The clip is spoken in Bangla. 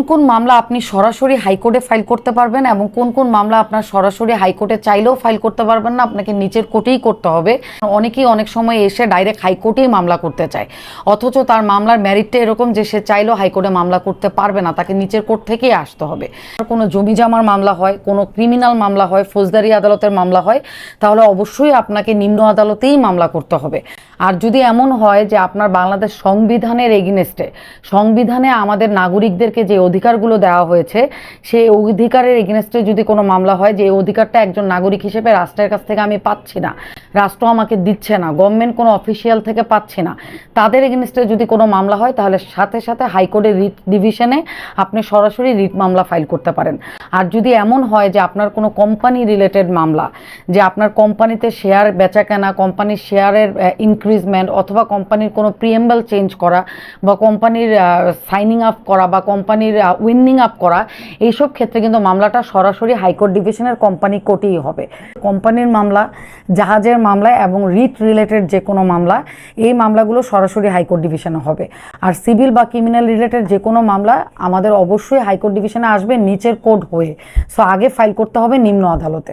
কোন কোন মামলা আপনি সরাসরি হাইকোর্টে ফাইল করতে পারবেন এবং কোন কোন মামলা আপনার সরাসরি হাইকোর্টে চাইলেও ফাইল করতে পারবেন না, আপনাকে নিচের কোর্টেই করতে হবে। অনেকেই অনেক সময় এসে ডাইরেক্ট হাইকোর্টেই মামলা করতে চায়। অথচ তার মামলার ম্যারিটটা এরকম যে সে চাইলেও হাইকোর্টে মামলা করতে পারবে না, তাকে নিচের কোর্ট থেকেই আসতে হবে। কোনো জমি জামার মামলা হয়, কোনো ক্রিমিনাল মামলা হয়, ফৌজদারি আদালতের মামলা হয়, তাহলে অবশ্যই আপনাকে নিম্ন আদালতেই মামলা করতে হবে। আর যদি এমন হয় যে আপনার বাংলাদেশ সংবিধানের এগেনস্টে সংবিধানে আমাদের নাগরিকদেরকে যে অধিকারগুলো দেওয়া হয়েছে, সেই অধিকারের এগেনস্টে যদি কোনো মামলা হয় যে অধিকারটা একজন নাগরিক হিসেবে রাষ্ট্রের কাছ থেকে আমি পাচ্ছি না রাষ্ট্র আমাকে দিচ্ছে না গভর্নমেন্ট কোনো অফিসিয়াল থেকে পাচ্ছি না। তাদের এগেনস্টে যদি কোনো মামলা হয়, তাহলে সাথে সাথে হাইকোর্টের রিট ডিভিশনে আপনি সরাসরি রিট মামলা ফাইল করতে পারেন। আর যদি এমন হয় যে আপনার কোনো কোম্পানি রিলেটেড মামলা, যে আপনার কোম্পানিতে শেয়ার বেচা কেনা কোম্পানির শেয়ারের ইনক্রিজমেন্ট অথবা কোম্পানির কোনো প্রিয়েম্বল চেঞ্জ করা বা কোম্পানির সাইনিং আপ করা বা কোম্পানির উইনিং আপ করা, এইসব ক্ষেত্রে কিন্তু মামলাটা সরাসরি হাইকোর্ট ডিভিশনের কোম্পানি কোর্টেই হবে। কোম্পানির মামলা, জাহাজের মামলা এবং রিট রিলেটেড যে কোনো মামলা, এই মামলাগুলো সরাসরি হাইকোর্ট ডিভিশনে হবে। আর সিভিল বা ক্রিমিনাল রিলেটেড যে কোনো মামলা আমাদের অবশ্যই হাইকোর্ট ডিভিশনে আসবে, নিচের কোর্ট হয়ে। সো আগে ফাইল করতে হবে নিম্ন আদালতে।